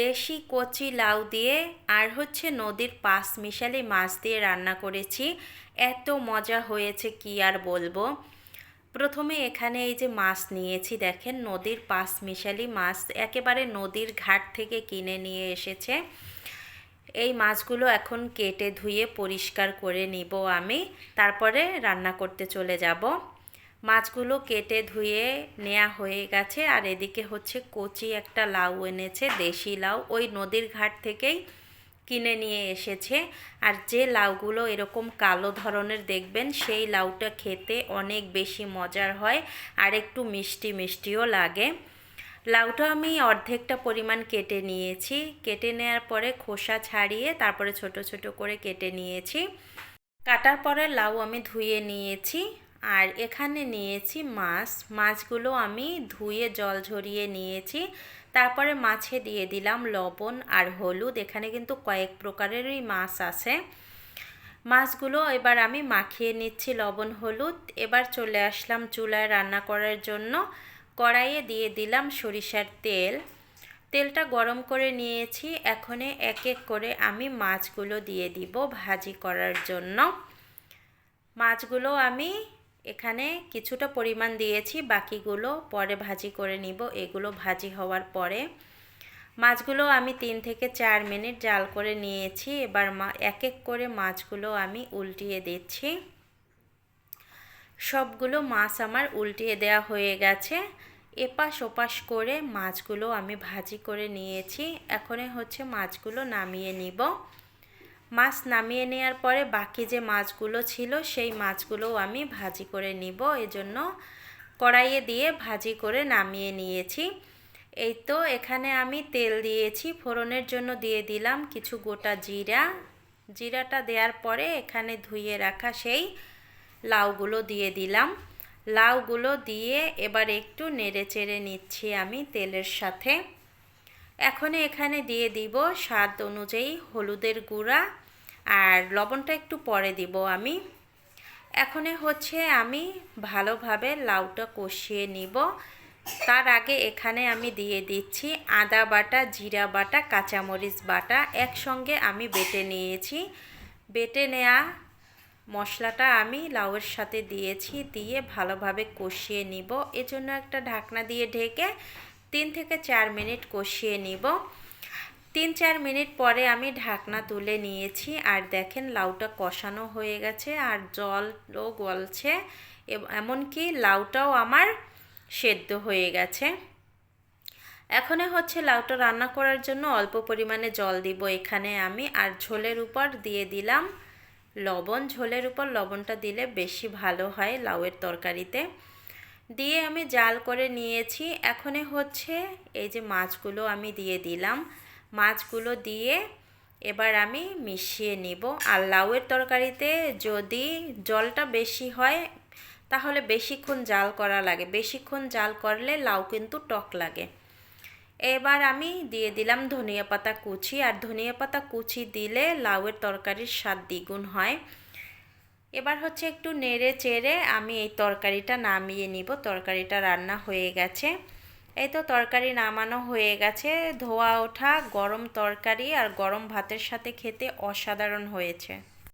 দেশি কচি লাউ দিয়ে আর হচ্ছে নদীর পাঁচ মিশালি মাছ দিয়ে রান্না করেছি। এত মজা হয়েছে, কি আর বলব? প্রথমে এখানে এই যে মাছ নিয়েছি, দেখেন নদীর পাঁচ মিশালি মাছ একেবারে নদীর ঘাট থেকে কিনে নিয়ে এসেছে। এই মাছগুলো এখন কেটে ধুয়ে পরিষ্কার করে নিব আমি, তারপরে রান্না করতে চলে যাব। মাছগুলো কেটে ধুয়ে নেওয়া হয়ে গেছে। আর এদিকে হচ্ছে কচি একটা লাউ এনেছে, দেশি লাউ। ওই নদীর ঘাট থেকেই কিনে নিয়ে এসেছে। আর যে লাউগুলো এরকম কালো ধরনের দেখবেন, সেই লাউটা খেতে অনেক বেশি মজার হয় আর একটু মিষ্টি মিষ্টিও লাগে। লাউটা আমি অর্ধেকটা পরিমাণ কেটে নিয়েছি। কেটে নেওয়ার পরে খোসা ছাড়িয়ে তারপরে ছোট ছোট করে কেটে নিয়েছি। কাটার পরে লাউ আমি ধুয়ে নিয়েছি। আর এখানে নিয়েছি মাছ। মাছগুলো আমি ধুয়ে জল ঝরিয়ে নিয়েছি। তারপরে মাছে দিয়ে দিলাম লবণ আর হলুদ। এখানে কিন্তু কয়েক প্রকারেরই মাছ আছে। মাছগুলো এবার আমি মাখিয়ে নিচ্ছি লবণ, হলুদ। এবার চলে আসলাম চুলায় রান্না করার জন্য। কড়াইয়ে দিয়ে দিলাম সরিষার তেল। তেলটা গরম করে নিয়েছি। এখনে এক এক করে আমি মাছগুলো দিয়ে দিব ভাজি করার জন্য। মাছগুলো আমি এখানে কিছুটা পরিমাণ দিয়েছি, বাকিগুলো পরে ভাজি করে নিব। এগুলো ভাজি হওয়ার পরে মাছগুলো আমি তিন থেকে চার মিনিট জাল করে নিয়েছি। এবার মা এক এক করে মাছগুলো আমি উল্টিয়ে দিচ্ছি। সবগুলো মাছ আমার উল্টিয়ে দেওয়া হয়ে গেছে। এপাশ ওপাশ করে মাছগুলো আমি ভাজি করে নিয়েছি। এখনে হচ্ছে মাছগুলো নামিয়ে নিব। মাছ নামিয়ে নেওয়ার পরে বাকি যে মাছগুলো ছিল, সেই মাছগুলোও আমি ভাজি করে নিব। এজন্য কড়াইয়ে দিয়ে ভাজি করে নামিয়ে নিয়েছি। এই তো এখানে আমি তেল দিয়েছি। ফোড়নের জন্য দিয়ে দিলাম কিছু গোটা জিরা। জিরাটা দেওয়ার পরে এখানে ধুয়ে রাখা সেই লাউগুলো দিয়ে দিলাম। লাউগুলো দিয়ে এবার একটু নেড়ে চেড়ে নিচ্ছি আমি তেলের সাথে। এখন এখানে দিয়ে দিব স্বাদ অনুযায়ী হলুদের গুঁড়া। আর লবণটা একটু পরে দিব আমি। এখনে হচ্ছে আমি ভালোভাবে লাউটা কষিয়ে নিব। তার আগে এখানে আমি দিয়ে দিচ্ছি আদা বাটা, জিরা বাটা, কাঁচামরিচ বাটা একসঙ্গে আমি বেটে নিয়েছি। বেটে নেয়া মশলাটা আমি লাউয়ের সাথে দিয়েছি, দিয়ে ভালোভাবে কষিয়ে নিব। এজন্য একটা ঢাকনা দিয়ে ঢেকে তিন থেকে চার মিনিট কষিয়ে নিব। তিন চার মিনিট পরে আমি ঢাকনা তুলে নিয়েছি আর দেখেন লাউটা কষানো হয়ে গেছে আর জলও গলছে এমনকি লাউটাও আমার সেদ্ধ হয়ে গেছে। এখনে হচ্ছে লাউটা রান্না করার জন্য অল্প পরিমাণে জল দিব এখানে আমি আর ঝোলের উপর দিয়ে দিলাম লবণ। ঝোলের উপর লবণটা দিলে বেশি ভালো হয় লাউয়ের তরকারিতে। দিয়ে আমি জাল করে নিয়েছি। এখনে হচ্ছে এই যে মাছগুলো আমি দিয়ে দিলাম। মাছগুলো দিয়ে এবার আমি মিশিয়ে নিব। আর লাউয়ের তরকারিতে যদি জলটা বেশি হয়, তাহলে বেশিক্ষণ জাল করা লাগে। বেশিক্ষণ জাল করলে লাউ কিন্তু টক লাগে। এবার আমি দিয়ে দিলাম ধনিয়া পাতা কুচি। আর ধনিয়া পাতা কুচি দিলে লাউয়ের তরকারির স্বাদ দ্বিগুণ হয়। এবার হচ্ছে একটু নেড়ে চেড়ে আমি এই তরকারিটা নামিয়ে নিব। তরকারিটা রান্না হয়ে গেছে। এই তো তরকারি নামানো হয়ে গেছে। ধোয়া ওঠা, গরম তরকারি আর গরম ভাতের সাথে খেতে অসাধারণ হয়েছে।